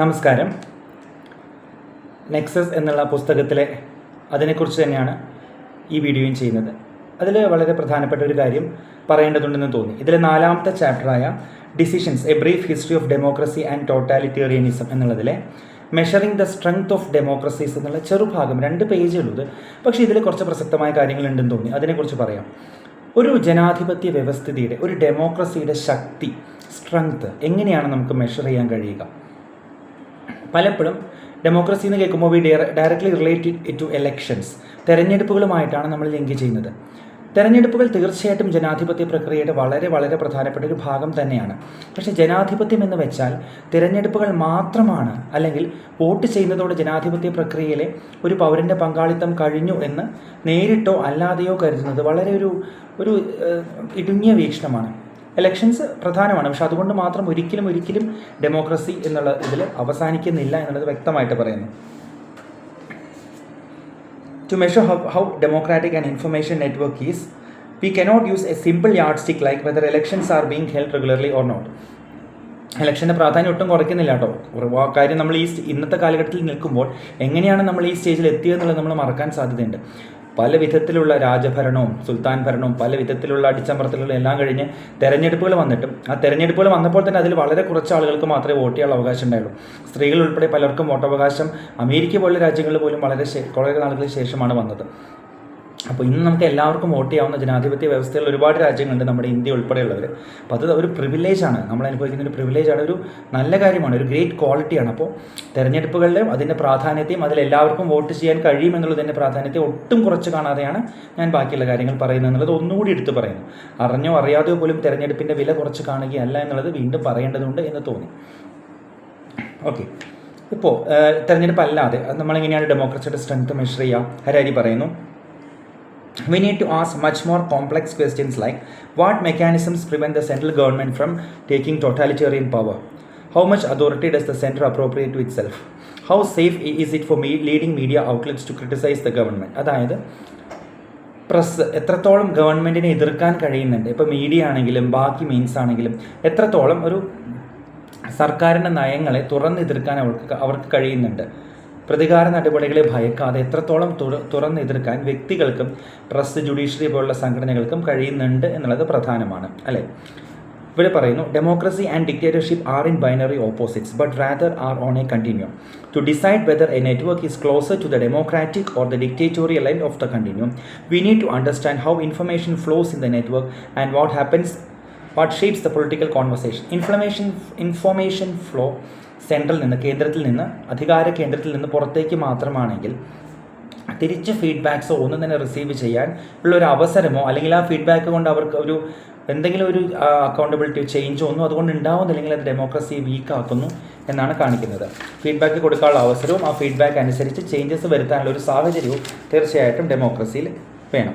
നമസ്കാരം. നെക്സസ് എന്നുള്ള പുസ്തകത്തിലെ അതിനെക്കുറിച്ച് തന്നെയാണ് ഈ വീഡിയോയും ചെയ്യുന്നത്. അതിൽ വളരെ പ്രധാനപ്പെട്ട ഒരു കാര്യം പറയേണ്ടതുണ്ടെന്ന് തോന്നി. ഇതിലെ നാലാമത്തെ ചാപ്റ്ററായ decisions a brief history of democracy and totalitarianism എന്നുള്ളതിലെ measuring the strength of democracies എന്നുള്ള ചെറുഭാഗം രണ്ട് പേജേ ഉള്ളത് പക്ഷേ ഇതിൽ കുറച്ച് പ്രസക്തമായ കാര്യങ്ങളുണ്ടെന്ന് തോന്നി. അതിനെക്കുറിച്ച് പറയാം. ഒരു ജനാധിപത്യ വ്യവസ്ഥിതിയുടെ ഒരു ഡെമോക്രസിയുടെ ശക്തി സ്ട്രെങ്ത് എങ്ങനെയാണ് നമുക്ക് മെഷർ ചെയ്യാൻ കഴിയുക? പലപ്പോഴും ഡെമോക്രസി എന്ന് കേൾക്കുമ്പോൾ we directly related to elections തെരഞ്ഞെടുപ്പുകളുമായിട്ടാണ് നമ്മൾ ലിങ്ക് ചെയ്യുന്നത്. തെരഞ്ഞെടുപ്പുകൾ തീർച്ചയായിട്ടും ജനാധിപത്യ പ്രക്രിയയുടെ വളരെ വളരെ പ്രധാനപ്പെട്ട ഒരു ഭാഗം തന്നെയാണ്. പക്ഷേ ജനാധിപത്യം എന്ന് വെച്ചാൽ തിരഞ്ഞെടുപ്പുകൾ മാത്രമാണ് അല്ലെങ്കിൽ വോട്ട് ചെയ്യുന്നതോടെ ജനാധിപത്യ പ്രക്രിയയിലെ ഒരു പൗരന്റെ പങ്കാളിത്തം കഴിഞ്ഞു എന്ന് നേരിട്ടോ അല്ലാതെയോ കരുതുന്നത് വളരെ ഒരു ഒരു ഇടുങ്ങിയ വീക്ഷണമാണ്. എലക്ഷൻസ് പ്രധാനമാണ്. പക്ഷെ അതുകൊണ്ട് മാത്രം ഒരിക്കലും ഒരിക്കലും ഡെമോക്രസി എന്നുള്ള ഇതിൽ അവസാനിക്കുന്നില്ല എന്നുള്ളത് വ്യക്തമായിട്ട് പറയുന്നു. To measure how how democratic and information network is we cannot use a simple yardstick like whether elections are being held regularly or not ഇലക്ഷന്റെ പ്രാധാന്യം ഒട്ടും കുറയ്ക്കുന്നില്ല കേട്ടോ. കാര്യം നമ്മൾ ഈ ഇന്നത്തെ കാലഘട്ടത്തിൽ നിൽക്കുമ്പോൾ എങ്ങനെയാണ് നമ്മൾ ഈ സ്റ്റേജിൽ എത്തിയതെന്നുള്ളത് നമ്മൾ മറക്കാൻ സാധ്യതയുണ്ട്. പല വിധത്തിലുള്ള രാജഭരണവും സുൽത്താൻ ഭരണവും പല വിധത്തിലുള്ള അടിച്ചമർത്തലുകളും എല്ലാം കഴിഞ്ഞ് തെരഞ്ഞെടുപ്പുകൾ വന്നിട്ടും ആ തെരഞ്ഞെടുപ്പുകൾ വന്നപ്പോൾ തന്നെ അതിൽ വളരെ കുറച്ച് ആളുകൾക്ക് മാത്രമേ വോട്ട് ചെയ്യാനുള്ള അവകാശം ഉണ്ടായുള്ളൂ. സ്ത്രീകൾ ഉൾപ്പെടെ പലർക്കും വോട്ടവകാശം അമേരിക്ക പോലുള്ള രാജ്യങ്ങളിൽ പോലും വളരെ കുറേ നാളുകൾക്ക് ശേഷമാണ് വന്നത്. അപ്പോൾ ഇന്ന് നമുക്ക് എല്ലാവർക്കും വോട്ട് ചെയ്യാവുന്ന ജനാധിപത്യ വ്യവസ്ഥയിൽ ഒരുപാട് രാജ്യങ്ങളുണ്ട് നമ്മുടെ ഇന്ത്യ ഉൾപ്പെടെയുള്ളവർ അപ്പോൾ അത് ഒരു പ്രിവിലേജാണ് നമ്മൾ അനുഭവിക്കുന്ന ഒരു പ്രിവിലേജാണ് ഒരു നല്ല കാര്യമാണ്. ഒരു ഗ്രേറ്റ് ക്വാളിറ്റിയാണ് അപ്പോൾ തെരഞ്ഞെടുപ്പുകളുടെ അതിന്റെ പ്രാധാന്യത്തെയും അതിൽ എല്ലാവർക്കും വോട്ട് ചെയ്യാൻ കഴിയുമെന്നുള്ളതിന്റെ പ്രാധാന്യത്തെ ഒട്ടും കുറച്ച് കാണാതെയാണ് ഞാൻ ബാക്കിയുള്ള കാര്യങ്ങൾ പറയുന്നത് എന്നുള്ളത് ഒന്നുകൂടി എടുത്തു പറയുന്നു. അറിഞ്ഞോ അറിയാതെയോ പോലും തെരഞ്ഞെടുപ്പിന്റെ വില കുറച്ച് കാണുകയല്ല എന്നുള്ളത് വീണ്ടും പറയേണ്ടതുണ്ട് എന്ന് തോന്നി. ഓക്കെ. ഇപ്പോൾ തെരഞ്ഞെടുപ്പ് അല്ലാതെ നമ്മളെങ്ങനെയാണ് ഡെമോക്രസിയുടെ സ്ട്രെങ്ത് മെഷർ ചെയ്യുക? ഹരാരി പറയുന്നു we need to ask much more complex questions like what mechanisms prevent the central government from taking totalitarian power how much authority does the center appropriate to itself how safe is it for me leading media outlets to criticize the government അതായത് press എത്രത്തോളം ഗവൺമെന്റിനെ എതിർക്കാൻ കഴിയുന്നുണ്ട് ഇപ്പോൾ media ആണെങ്കിലും ബാക്കി means ആണെങ്കിലും എത്രത്തോളം ഒരു സർക്കാരിന്റെ നയങ്ങളെ തുറന്നെതിർക്കാൻ അവർക്ക് അവർക്ക് കഴിയുന്നുണ്ട് പ്രതികാര നടപടികളെ ഭയക്കാതെ എത്രത്തോളം തുറന്ന് തുറന്നെതിർക്കാൻ വ്യക്തികൾക്കും പ്രസ് ജുഡീഷ്യറി പോലുള്ള സംഘടനകൾക്കും കഴിയുന്നുണ്ട് എന്നുള്ളത് പ്രധാനമാണ് അല്ലേ? ഇവിടെ പറയുന്നു democracy and dictatorship are in binary opposites but rather are on a continuum to decide whether a network is closer to the democratic or the dictatorial line of the continuum we need to understand how information flows in the network and what happens what shapes the political conversation inflammation information flow central നിന്ന് കേന്ദ്രത്തിൽ നിന്ന് അധികാര കേന്ദ്രത്തിൽ നിന്ന് പുറത്തേക്ക് മാത്രമാണെങ്കിൽ തിരിച്ച് ഫീഡ്ബാക്സോ ഒന്നും തന്നെ റിസീവ് ചെയ്യാൻ ഉള്ള ഒരു അവസരമോ അല്ലെങ്കിൽ ആ ഫീഡ്ബാക്ക് കൊണ്ട് അവർക്ക് ഒരു എന്തെങ്കിലും ഒരു അക്കൗണ്ടബിലിറ്റി ചേഞ്ചോ ഒന്നും അതുകൊണ്ട് ഉണ്ടാവുന്നില്ലെങ്കിൽ അത് ഡെമോക്രസി വീക്കാക്കുന്നു എന്നാണ് കാണിക്കുന്നത്. ഫീഡ്ബാക്ക് കൊടുക്കാനുള്ള അവസരവും ആ ഫീഡ്ബാക്ക് അനുസരിച്ച് ചേഞ്ചസ് വരുത്താനുള്ള ഒരു സാഹചര്യവും തീർച്ചയായിട്ടും ഡെമോക്രസിയിൽ വേണം.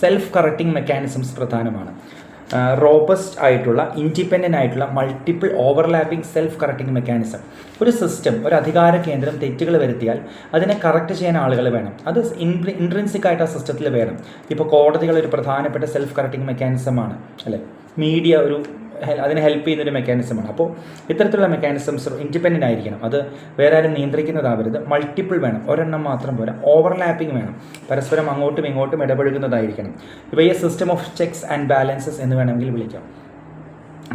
സെൽഫ് കറക്റ്റിംഗ് മെക്കാനിസംസ് പ്രധാനമാണ്. റോബസ്റ്റ് ആയിട്ടുള്ള ഇൻഡിപെൻഡന്റ് ആയിട്ടുള്ള multiple overlapping self correcting mechanism ഒരു സിസ്റ്റം ഒരു അധികാര കേന്ദ്രം തെറ്റുകൾ വരുത്തിയാൽ അതിനെ കറക്റ്റ് ചെയ്യാൻ ആളുകൾ വേണം. അത് ഇൻട്രൻസിക് ആയിട്ട് ആ സിസ്റ്റത്തിൽ വേണം. ഇപ്പോൾ കോടതികൾ ഒരു പ്രധാനപ്പെട്ട സെൽഫ് കറക്റ്റിംഗ് മെക്കാനിസമാണ് അല്ലേ? മീഡിയ ഒരു അതിനെ ഹെൽപ്പ് ചെയ്യുന്നൊരു മെക്കാനിസമാണ് അപ്പോൾ ഇത്തരത്തിലുള്ള മെക്കാനിസംസ് ഇൻഡിപെൻഡന്റ് ആയിരിക്കണം. അത് വേറെ ആരും നിയന്ത്രിക്കുന്നതാവരുത്. മൾട്ടിപ്പിൾ വേണം. ഒരെണ്ണം മാത്രം പോരാ. ഓവർലാപ്പിംഗ് വേണം. പരസ്പരം അങ്ങോട്ടും ഇങ്ങോട്ടും ഇടപഴകുന്നതായിരിക്കണം. ഇവയെ system of checks and balances എന്ന് വേണമെങ്കിൽ വിളിക്കാം.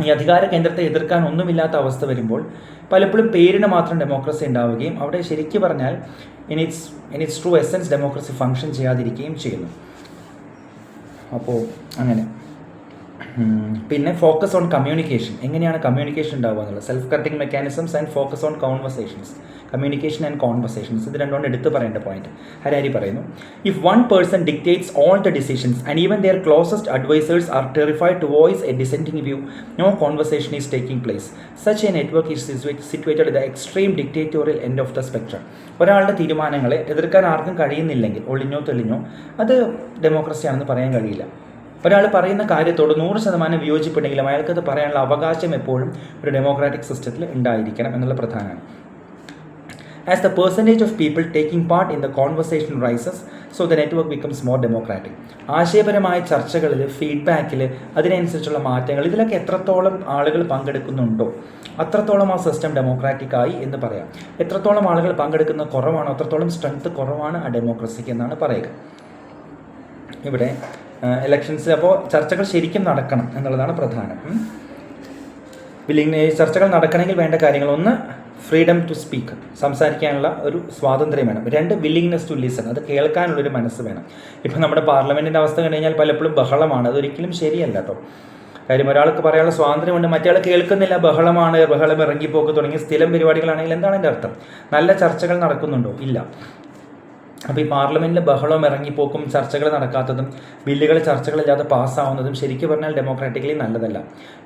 ഈ അധികാര കേന്ദ്രത്തെ എതിർക്കാൻ ഒന്നുമില്ലാത്ത അവസ്ഥ വരുമ്പോൾ പലപ്പോഴും പേരിന് മാത്രം ഡെമോക്രസി ഉണ്ടാവുകയും അവിടെ ശരിക്കു പറഞ്ഞാൽ in its in true essence democracy function ചെയ്യാതിരിക്കുകയും ചെയ്യുന്നു. അപ്പോൾ അങ്ങനെ. പിന്നെ ഫോക്കസ് ഓൺ കമ്മ്യൂണിക്കേഷൻ എങ്ങനെയാണ് കമ്മ്യൂണിക്കേഷൻ ഉണ്ടാവുക എന്നുള്ളത്? Self correcting mechanisms and focus on conversations communication and conversations ഇത് രണ്ടുകൊണ്ട് എടുത്തു പറയേണ്ട പോയിന്റ് ഹരാരി പറയുന്നു if one person dictates all the decisions and even their closest advisers are terrified to voice a dissenting view no conversation is taking place such a network is situated the extreme dictatorial end of the spectrum ഒരാളുടെ തീരുമാനങ്ങളെ എതിർക്കാൻ ആർക്കും കഴിയുന്നില്ലെങ്കിൽ ഒളിഞ്ഞോ തെളിഞ്ഞോ അത് ഡെമോക്രസിയാണെന്ന് പറയാൻ കഴിയില്ല. ഒരാൾ പറയുന്ന കാര്യത്തോട് നൂറ് ശതമാനം വിയോജിപ്പുണ്ടെങ്കിലും അയാൾക്കത് പറയാനുള്ള അവകാശം എപ്പോഴും ഒരു ഡെമോക്രാറ്റിക് സിസ്റ്റത്തിൽ ഉണ്ടായിരിക്കണം എന്നുള്ള പ്രധാനമാണ്. As the percentage of people taking part in the conversation rises so the network becomes more democratic ആശയപരമായ ചർച്ചകളിൽ ഫീഡ്ബാക്കിൽ അതിനനുസരിച്ചുള്ള മാറ്റങ്ങൾ ഇതിലൊക്കെ എത്രത്തോളം ആളുകൾ പങ്കെടുക്കുന്നുണ്ടോ അത്രത്തോളം ആ സിസ്റ്റം ഡെമോക്രാറ്റിക് ആയി എന്ന് പറയാം. എത്രത്തോളം ആളുകൾ പങ്കെടുക്കുന്ന കുറവാണോ അത്രത്തോളം സ്ട്രെങ്ത് കുറവാണ് ആ ഡെമോക്രസിക്ക് എന്നാണ് പറയുക. ഇവിടെ ഇലക്ഷൻസ് അപ്പോൾ ചർച്ചകൾ ശരിക്കും നടക്കണം എന്നുള്ളതാണ് പ്രധാനം. വില്ലിംഗ് ചർച്ചകൾ നടക്കണമെങ്കിൽ വേണ്ട കാര്യങ്ങൾ. ഒന്ന് ഫ്രീഡം ടു സ്പീക്ക് സംസാരിക്കാനുള്ള ഒരു സ്വാതന്ത്ര്യം വേണം. രണ്ട് വില്ലിങ്നെസ് ടു ലിസൺ അത് കേൾക്കാനുള്ളൊരു മനസ്സ് വേണം. ഇപ്പം നമ്മുടെ പാർലമെന്റിന്റെ അവസ്ഥ കണ്ടു കഴിഞ്ഞാൽ പലപ്പോഴും ബഹളമാണ്. അതൊരിക്കലും ശരിയല്ല കേട്ടോ. കാര്യം ഒരാൾക്ക് പറയാനുള്ള സ്വാതന്ത്ര്യമുണ്ട് മറ്റേ കേൾക്കുന്നില്ല. ബഹളമാണ് ബഹളം ഇറങ്ങിപ്പോക്ക് തുടങ്ങിയ സ്ഥിരം പരിപാടികളാണെങ്കിൽ എന്താണ് എന്റെ അർത്ഥം? നല്ല ചർച്ചകൾ നടക്കുന്നുണ്ടോ? ഇല്ല. അപ്പോൾ ഈ പാർലമെന്റിൽ ബഹളവും ഇറങ്ങിപ്പോക്കും ചർച്ചകൾ നടക്കാത്തതും ബില്ലുകൾ ചർച്ചകളില്ലാതെ പാസ്സാവുന്നതും ശരിക്കും പറഞ്ഞാൽ ഡെമോക്രാറ്റിക്കലി നല്ലതല്ല.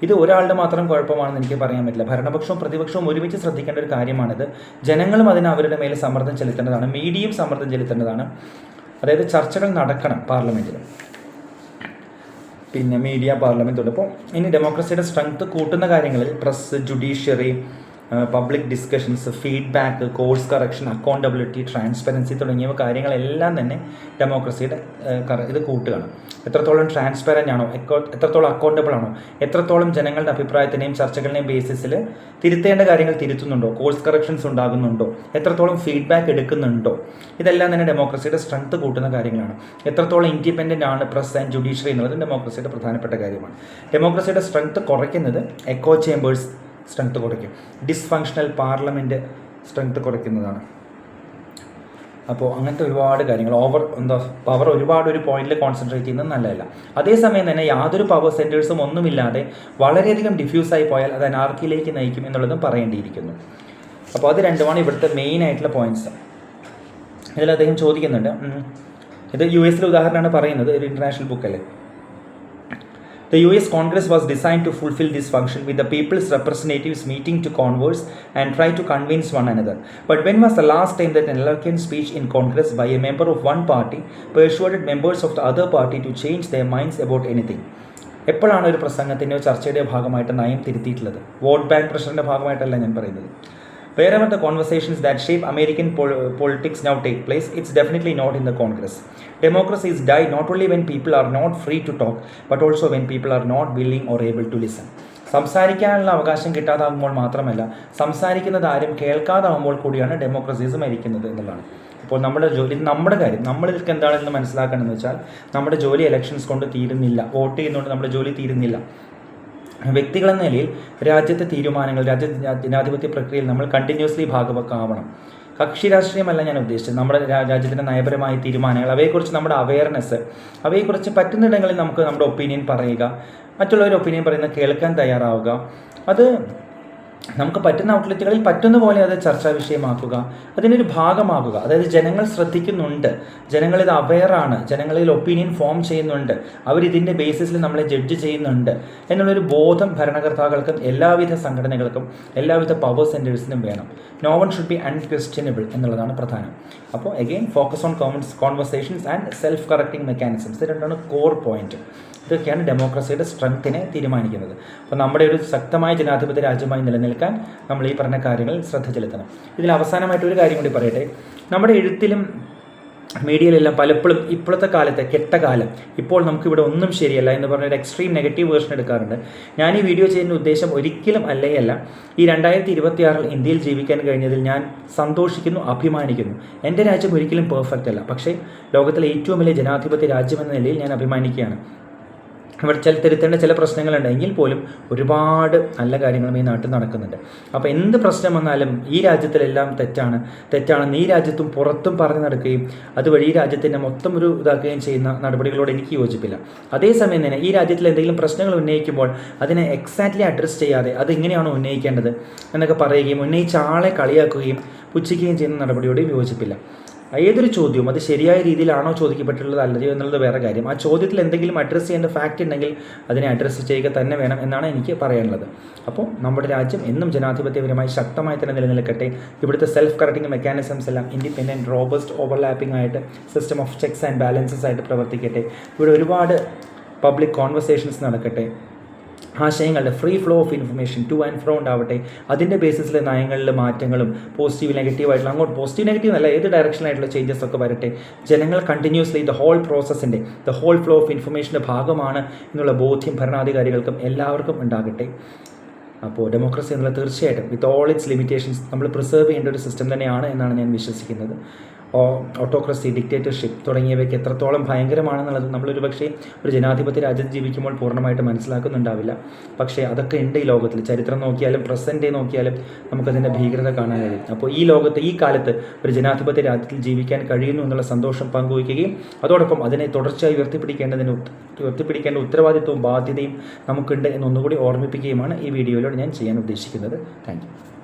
ഇത് ഒരാളുടെ മാത്രം കുഴപ്പമാണെന്ന് എനിക്ക് പറയാൻ പറ്റില്ല. ഭരണപക്ഷവും പ്രതിപക്ഷവും ഒരുമിച്ച് ശ്രദ്ധിക്കേണ്ട ഒരു കാര്യമാണിത്. ജനങ്ങളും അതിന് അവരുടെ മേലെ സമ്മർദ്ദം ചെലുത്തേണ്ടതാണ്. മീഡിയയും സമ്മർദ്ദം ചെലുത്തേണ്ടതാണ്. അതായത് ചർച്ചകൾ നടക്കണം പാർലമെന്റിൽ പിന്നെ മീഡിയ പാർലമെന്റ് അപ്പോൾ ഇനി ഡെമോക്രസിയുടെ സ്ട്രെങ്ത് കൂട്ടുന്ന കാര്യങ്ങളിൽ press judiciary public discussions feedback course correction accountability transparency തുടങ്ങിയവ കാര്യങ്ങളെല്ലാം തന്നെ ഡെമോക്രസിയുടെ ഇത് കൂട്ടുകയാണ്. എത്രത്തോളം ട്രാൻസ്പെറന്റ് ആണോ എത്രത്തോളം അക്കൗണ്ടബിൾ ആണോ എത്രത്തോളം ജനങ്ങളുടെ അഭിപ്രായത്തിന്റെയും ചർച്ചകളുടെയും ബേസിസിൽ തിരുത്തേണ്ട കാര്യങ്ങൾ തിരുത്തുന്നുണ്ടോ കോഴ്സ് കറക്ഷൻസ് ഉണ്ടാകുന്നുണ്ടോ എത്രത്തോളം ഫീഡ്ബാക്ക് എടുക്കുന്നുണ്ടോ ഇതെല്ലാം തന്നെ ഡെമോക്രസിയുടെ സ്ട്രെങ്ത് കൂട്ടുന്ന കാര്യങ്ങളാണ്. എത്രത്തോളം ഇൻഡിപെൻഡന്റ് ആണ് പ്രസ് ആൻഡ് ജുഡീഷ്യറി എന്നുള്ളത് ഡെമോക്രസിയുടെ പ്രധാനപ്പെട്ട കാര്യമാണ്. ഡെമോക്രസിയുടെ സ്ട്രെങ്ത് കുറയ്ക്കുന്നത് എക്കോ ചേമ്പേഴ്സ് സ്ട്രെങ്ത് കുറയ്ക്കും. ഡിസ്ഫങ്ഷണൽ പാർലമെന്റ് സ്ട്രെങ്ത് കുറയ്ക്കുന്നതാണ്. അപ്പോൾ അങ്ങനത്തെ ഒരുപാട് കാര്യങ്ങൾ. ഓവർ എന്താ പവർ ഒരുപാട് ഒരു പോയിന്റിൽ കോൺസെൻട്രേറ്റ് ചെയ്യുന്നത് നല്ലതല്ല. അതേസമയം തന്നെ യാതൊരു പവർ സെന്റേഴ്സും ഒന്നുമില്ലാതെ വളരെയധികം ഡിഫ്യൂസായി പോയാൽ അത് അനാർക്കിയിലേക്ക് നയിക്കും എന്നുള്ളതും പറയേണ്ടിയിരിക്കുന്നു. അപ്പോൾ അത് രണ്ടുമാണ് ഇവിടുത്തെ മെയിൻ ആയിട്ടുള്ള പോയിന്റ്സ് ഇതിൽ അദ്ദേഹം ചോദിക്കുന്നുണ്ട്. ഇത് യു എസിലെ ഉദാഹരണമാണ് പറയുന്നത് ഒരു ഇന്റർനാഷണൽ ബുക്കല്ലേ The US Congress was designed to fulfill this function with the people's representatives meeting to converse and try to convince one another. But when was the last time that an eloquent speech in Congress by a member of one party persuaded members of the other party to change their minds about anything? എപ്പോഴാണ് ഒരു പ്രസംഗത്തിന്റെയോ ചർച്ചയുടെയോ ഭാഗമായിട്ട് നയം തിരുത്തിയിട്ടുള്ളത് vote bank പ്രഷറിന്റെ ഭാഗമായിട്ടല്ല ഞാൻ പറയുന്നത് വേറെ are the conversations that shape American politics now take place it's definitely not in the Congress democracy is die not only when people are not free to talk but also when people are not willing or able to listen സംസാരിക്കാനുള്ള അവകാശം കിട്ടാതാകുമ്പോൾ മാത്രമല്ല സംസാരിക്കുന്നത് ആരും കേൾക്കാതാവുമ്പോൾ കൂടിയാണ് democracies മരിക്കുന്നത് എന്നുള്ളതാണ്. അപ്പോൾ നമ്മുടെ ജോലി നമ്മുടെ കാര്യം. നമ്മൾ ഇതൊക്കെ എന്താണെന്ന് മനസ്സിലാക്കണമെന്ന് വെച്ചാൽ നമ്മുടെ ജോലി ഇലക്ഷൻസ് കൊണ്ട് തീരുന്നില്ല. വോട്ട് ചെയ്യുന്നതുകൊണ്ട് നമ്മുടെ ജോലി തീരുന്നില്ല. വ്യക്തികളെന്ന നിലയിൽ രാജ്യത്തെ തീരുമാനങ്ങൾ രാജ്യ ജനാധിപത്യ പ്രക്രിയയിൽ നമ്മൾ കണ്ടിന്യൂസ്ലി ഭാഗവക്കാവണം കക്ഷി രാഷ്ട്രീയമല്ല ഞാൻ ഉദ്ദേശിച്ചത്. നമ്മുടെ രാജ്യത്തിന്റെ നയപരമായ തീരുമാനങ്ങൾ അവയെക്കുറിച്ച് നമ്മുടെ അവയർനെസ് അവയെക്കുറിച്ച് പറ്റുന്നിടങ്ങളിൽ നമുക്ക് നമ്മുടെ ഒപ്പീനിയൻ പറയുക. മറ്റുള്ളവരുടെ ഒപ്പീനിയൻ പറയുന്നത് കേൾക്കാൻ തയ്യാറാവുക. അത് നമുക്ക് പറ്റുന്ന ഔട്ട്ലെറ്റുകളിൽ പറ്റുന്ന പോലെ അത് ചർച്ചാ വിഷയമാക്കുക അതിനൊരു ഭാഗമാകുക. അതായത് ജനങ്ങൾ ശ്രദ്ധിക്കുന്നുണ്ട്. ജനങ്ങൾ ഇത് അവെയറാണ് ജനങ്ങളിൽ ഒപ്പീനിയൻ ഫോം ചെയ്യുന്നുണ്ട്. അവരിതിന്റെ ബേസിസിൽ നമ്മളെ ജഡ്ജ് ചെയ്യുന്നുണ്ട് എന്നുള്ളൊരു ബോധം ഭരണകർത്താക്കൾക്കും എല്ലാവിധ സംഘടനകൾക്കും എല്ലാവിധ പവർ സെന്റേഴ്സിനും വേണം. No one should be unquestionable എന്നുള്ളതാണ് പ്രധാനം. അപ്പോൾ again focus on commons conversations and self correcting mechanisms ഇത് രണ്ടാണ് കോർ പോയിന്റ് ഇതൊക്കെയാണ് ഡെമോക്രസിയുടെ സ്ട്രെങ്ത്തിനെ തീരുമാനിക്കുന്നത്. അപ്പോൾ നമ്മുടെ ഒരു ശക്തമായ ജനാധിപത്യ രാജ്യമായി നിലനിൽക്കാൻ നമ്മൾ ഈ പറഞ്ഞ കാര്യങ്ങൾ ശ്രദ്ധ ചെലുത്തണം. ഇതിൽ അവസാനമായിട്ട് ഒരു കാര്യം കൂടി പറയട്ടെ. നമ്മുടെ എഴുത്തിലും മീഡിയയിലെല്ലാം പലപ്പോഴും ഇപ്പോഴത്തെ കാലത്തെ കെട്ട കാലം ഇപ്പോൾ നമുക്കിവിടെ ഒന്നും ശരിയല്ല എന്ന് പറഞ്ഞ ഒരു എക്സ്ട്രീം നെഗറ്റീവ് വേർഷൻ എടുക്കാറുണ്ട്. ഞാൻ ഈ വീഡിയോ ചെയ്യുന്ന ഉദ്ദേശം ഒരിക്കലും അല്ലേയല്ല. ഈ രണ്ടായിരത്തി ഇരുപത്തിയാറിൽ ഇന്ത്യയിൽ ജീവിക്കാൻ കഴിഞ്ഞതിൽ ഞാൻ സന്തോഷിക്കുന്നു അഭിമാനിക്കുന്നു. എന്റെ രാജ്യം ഒരിക്കലും പെർഫെക്റ്റ് അല്ല. പക്ഷേ ലോകത്തിലെ ഏറ്റവും വലിയ ജനാധിപത്യ രാജ്യമെന്ന നിലയിൽ ഞാൻ അഭിമാനിക്കുകയാണ്. ഇവിടെ ചില തിരുത്തേണ്ട ചില പ്രശ്നങ്ങളുണ്ട്. എങ്കിൽ പോലും ഒരുപാട് നല്ല കാര്യങ്ങളും ഈ നാട്ടിൽ നടക്കുന്നുണ്ട്. അപ്പോൾ എന്ത് പ്രശ്നം വന്നാലും ഈ രാജ്യത്തിലെല്ലാം തെറ്റാണ്. തെറ്റാണെന്ന് ഈ രാജ്യത്തും പുറത്തും പറഞ്ഞു നടക്കുകയും അതുവഴി ഈ രാജ്യത്തിന്റെ മൊത്തം ഒരു ഇതാക്കുകയും ചെയ്യുന്ന നടപടികളോട് എനിക്ക് യോജിപ്പില്ല. അതേസമയം തന്നെ ഈ രാജ്യത്തിൽ എന്തെങ്കിലും പ്രശ്നങ്ങൾ ഉന്നയിക്കുമ്പോൾ അതിനെ എക്സാക്ട്ലി അഡ്രസ്സ് ചെയ്യാതെ അത് എങ്ങനെയാണ് ഉന്നയിക്കേണ്ടത് എന്നൊക്കെ പറയുകയും ഉന്നയിച്ച ആളെ കളിയാക്കുകയും പുച്ഛിക്കുകയും ചെയ്യുന്ന നടപടിയോടും യോജിപ്പില്ല. ഏതൊരു ചോദ്യവും അത് ശരിയായ രീതിയിലാണോ ചോദിക്കപ്പെട്ടിട്ടുള്ളത് അല്ലയോ എന്നുള്ളത് വേറെ കാര്യം. ആ ചോദ്യത്തിൽ എന്തെങ്കിലും അഡ്രസ്സ് ചെയ്യേണ്ട ഫാക്റ്റ് ഉണ്ടെങ്കിൽ അതിനെ അഡ്രസ്സ് ചെയ്യുക തന്നെ വേണം എന്നാണ് എനിക്ക് പറയാനുള്ളത്. അപ്പോൾ നമ്മുടെ രാജ്യം എന്നും ജനാധിപത്യപരമായി ശക്തമായി തന്നെ നിലനിൽക്കട്ടെ. ഇവിടുത്തെ സെൽഫ് കറക്റ്റിംഗ് മെക്കാനിസംസ് എല്ലാം ഇൻഡിപെൻഡന്റ് റോബസ്റ്റ് ഓവർലാപ്പിംഗ് ആയിട്ട് system of checks and balances ആയിട്ട് പ്രവർത്തിക്കട്ടെ. ഇവിടെ ഒരുപാട് പബ്ലിക് കോൺവെർസേഷൻസ് നടക്കട്ടെ. ആശയങ്ങളുടെ free flow of information to and fro ഉണ്ടാവട്ടെ. അതിന്റെ ബേസിസിൽ നയങ്ങളിൽ മാറ്റങ്ങളും പോസിറ്റീവ് നെഗറ്റീവ് ആയിട്ടുള്ള അങ്ങോട്ട് പോസിറ്റീവ് നെഗറ്റീവ് അല്ല ഏത് ഡയറക്ഷനായിട്ടുള്ള ചേഞ്ചസ് ഒക്കെ വരട്ടെ. ജനങ്ങൾ കണ്ടിന്യൂസ്ലി ദ ഹോൾ പ്രോസസ്സിന്റെ ദ ഹോൾ ഫ്ലോ ഓഫ് ഇൻഫർമേഷന്റെ ഭാഗമാണ് എന്നുള്ള ബോധ്യം ഭരണാധികാരികൾക്കും എല്ലാവർക്കും ഉണ്ടാകട്ടെ. അപ്പോൾ ഡെമോക്രസി എന്നുള്ള തീർച്ചയായിട്ടും വിത്ത് ഓൾ ഇറ്റ്സ് ലിമിറ്റേഷൻസ് നമ്മൾ പ്രിസർവ് ചെയ്യേണ്ട ഒരു സിസ്റ്റം തന്നെയാണ് എന്നാണ് ഞാൻ വിശ്വസിക്കുന്നത്. ഓട്ടോക്രസി ഡിക്റ്റേറ്റർഷിപ്പ് തുടങ്ങിയവയ്ക്ക് എത്രത്തോളം ഭയങ്കരമാണെന്നുള്ളത് നമ്മളൊരു പക്ഷേ ഒരു ജനാധിപത്യ രാജ്യത്ത് ജീവിക്കുമ്പോൾ പൂർണമായിട്ട് മനസ്സിലാക്കുന്നുണ്ടാവില്ല. പക്ഷേ അതൊക്കെ ഉണ്ട് ഈ ലോകത്തിൽ. ചരിത്രം നോക്കിയാലും പ്രസന്റ് നോക്കിയാലും നമുക്കതിന്റെ ഭീകരത കാണാൻ കഴിയും. അപ്പോൾ ഈ ലോകത്ത് ഈ കാലത്ത് ഒരു ജനാധിപത്യ രാജ്യത്തിൽ ജീവിക്കാൻ കഴിയുന്നു എന്നുള്ള സന്തോഷം പങ്കുവയ്ക്കുകയും അതോടൊപ്പം അതിനെ തുടർച്ചയായി ഉയർത്തിപ്പിടിക്കേണ്ടതിന് ഉയർത്തിപ്പിടിക്കേണ്ട ഉത്തരവാദിത്വവും ബാധ്യതയും നമുക്കുണ്ട് എന്നൊന്നുകൂടി ഓർമ്മിപ്പിക്കുകയുമാണ് ഈ വീഡിയോയിലൂടെ ഞാൻ ചെയ്യാൻ ഉദ്ദേശിക്കുന്നത്. താങ്ക്